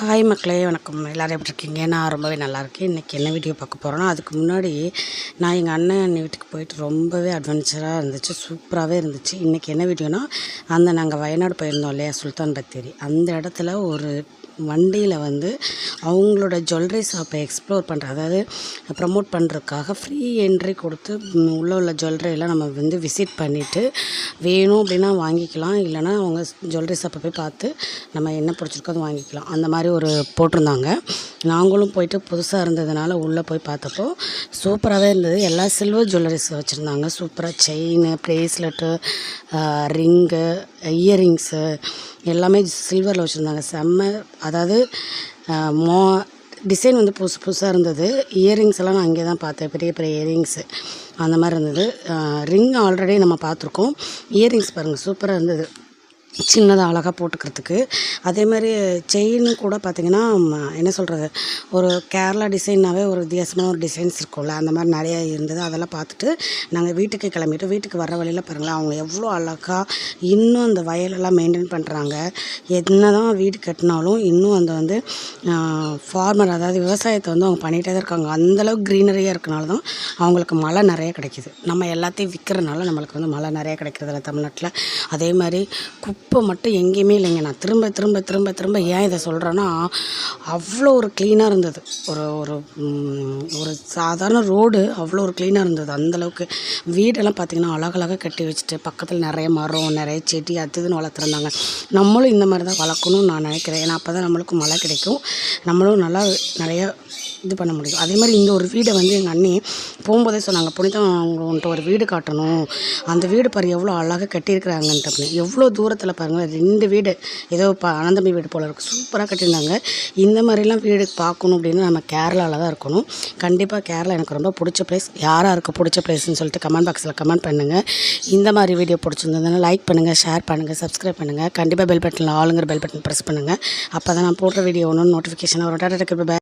Hi மக்களே வணக்கம். எல்லோரும் எப்படி இருக்கீங்க? நான் ரொம்பவே நல்லா இருக்கேன். இன்றைக்கி என்ன வீடியோ பார்க்க போகிறோன்னா அதுக்கு முன்னாடி நான் எங்கள் அண்ணன் அண்ணன் வீட்டுக்கு போயிட்டு ரொம்பவே அட்வென்ச்சராக இருந்துச்சு. சூப்பராகவே இருந்துச்சு. இன்றைக்கி என்ன வீடியோனா அந்த நாங்கள் வயநாடு போயிருந்தோம் இல்லையா சுல்தான் பத்தேரி. அந்த இடத்துல ஒரு வண்டியில் வந்து அவங்களோட ஜுவல்லரி ஷாப்பை எக்ஸ்ப்ளோர் பண்ணுற அதாவது ப்ரமோட் பண்ணுறதுக்காக ஃப்ரீ என்ட்ரி கொடுத்து உள்ளே உள்ள உள்ள நம்ம வந்து விசிட் பண்ணிவிட்டு வேணும் அப்படின்னா வாங்கிக்கலாம். இல்லைன்னா அவங்க ஜுவல்லரி ஷாப்பை போய் பார்த்து நம்ம என்ன பிடிச்சிருக்கோ அதை வாங்கிக்கலாம். அந்த மாதிரி ஒரு போட்டிருந்தாங்க. நாங்களும் போயிட்டு புதுசாக இருந்ததுனால உள்ளே போய் பார்த்தப்போ சூப்பராகவே இருந்தது. எல்லா சில்வர் ஜுவல்லரிஸ் வச்சுருந்தாங்க. சூப்பராக செயின் ப்ரேஸ்லெட்டு ரிங்கு இயரிங்ஸு எல்லாமே சில்வரில் வச்சுருந்தாங்க. செம்ம அதாவது மோ டிசைன் வந்து புதுசு புதுசாக இருந்தது. இயரிங்ஸ் எல்லாம் நான் அங்கே தான் பார்த்தேன். பெரிய பெரிய இயரிங்ஸு அந்த மாதிரி இருந்தது. ரிங் ஆல்ரெடி நம்ம பார்த்துருக்கோம். இயரிங்ஸ் பாருங்கள் சூப்பராக இருந்தது. சின்னதாக அழகாக போட்டுக்கிறதுக்கு. அதே மாதிரி செயின்னு கூட பார்த்திங்கன்னா என்ன சொல்கிறது ஒரு கேரளா டிசைன்னாவே ஒரு வித்தியாசமான ஒரு டிசைன்ஸ் இருக்கும்ல அந்த மாதிரி நிறைய இருந்தது. அதெல்லாம் பார்த்துட்டு நாங்கள் வீட்டுக்கு கிளம்பிட்டு வீட்டுக்கு வர வழியில் பாருங்களேன் அவங்க எவ்வளோ அழகாக இன்னும் அந்த வயலெல்லாம் மெயின்டைன் பண்ணுறாங்க என்ன தான் வீடு கட்டினாலும் இன்னும் அந்த வந்து ஃபார்மர் அதாவது விவசாயத்தை வந்து அவங்க பண்ணிகிட்டே தான் இருக்காங்க. அந்தளவுக்கு க்ரீனரியாக இருக்கனால தான் அவங்களுக்கு மழை நிறைய கிடைக்கிது. நம்ம எல்லாத்தையும் விற்கிறனால நம்மளுக்கு வந்து மழை நிறைய கிடைக்கிறதில்ல தமிழ்நாட்டில். அதே மாதிரி குப்பை மட்டும் எங்கேயுமே இல்லைங்க. நான் திரும்ப திரும்ப திரும்ப திரும்ப ஏன் இதை சொல்கிறேன்னா அவ்வளோ ஒரு க்ளீனாக இருந்தது. ஒரு ஒரு ஒரு சாதாரண ரோடு அவ்வளோ ஒரு க்ளீனாக இருந்தது. அந்தளவுக்கு வீடெல்லாம் பார்த்திங்கன்னா அழகழகாக கட்டி வச்சுட்டு பக்கத்தில் நிறைய மரம் நிறைய செடி அது இதுன்னு வளர்த்துருந்தாங்க. நம்மளும் இந்த மாதிரி தான் வளர்க்கணும்னு நான் நினைக்கிறேன். ஏன்னா அப்போ தான் நம்மளுக்கும் மழை கிடைக்கும். நம்மளும் நல்லா நிறைய இது பண்ண முடியும் அதே மாதிரி இந்த ஒரு வீடை வந்து எங்கள் அண்ணி போகும்போதே சொன்னாங்க புனிதம் அவங்க உன்ட்ட ஒரு வீடு காட்டணும் அந்த வீடு பாரு எவ்வளோ அழகாக கட்டியிருக்கிறாங்கன்ட்டு அப்படின்னு எவ்வளோ தூரத்தில் பாருங்கள் ரெண்டு வீடு ஏதோ இப்போ அனந்தமி வீடு போல் இருக்குது சூப்பராக கட்டியிருந்தாங்க இந்த மாதிரிலாம் வீடு பார்க்கணும் அப்படின்னு நம்ம கேரளாவில் தான் இருக்கணும் கண்டிப்பாக கேரளா எனக்கு ரொம்ப பிடிச்ச பிளேஸ் யாராக இருக்க பிடிச்ச பிளேஸ்னு சொல்லிட்டு கமெண்ட் பாக்ஸில் கமெண்ட் பண்ணுங்கள் இந்த மாதிரி வீடியோ பிடிச்சிருந்ததுன்னா லைக் பண்ணுங்கள் ஷேர் பண்ணுங்கள் சப்ஸ்கிரைப் பண்ணுங்கள் கண்டிப்பாக பெல் பட்டனில் ஆளுங்கிற பெல் பட்டன் ப்ரெஸ் பண்ணுங்கள் அப்போ தான் நான் போடுற வீடியோ ஒன்று நோட்டிஃபிகேஷன் வரும் டாட்டா பை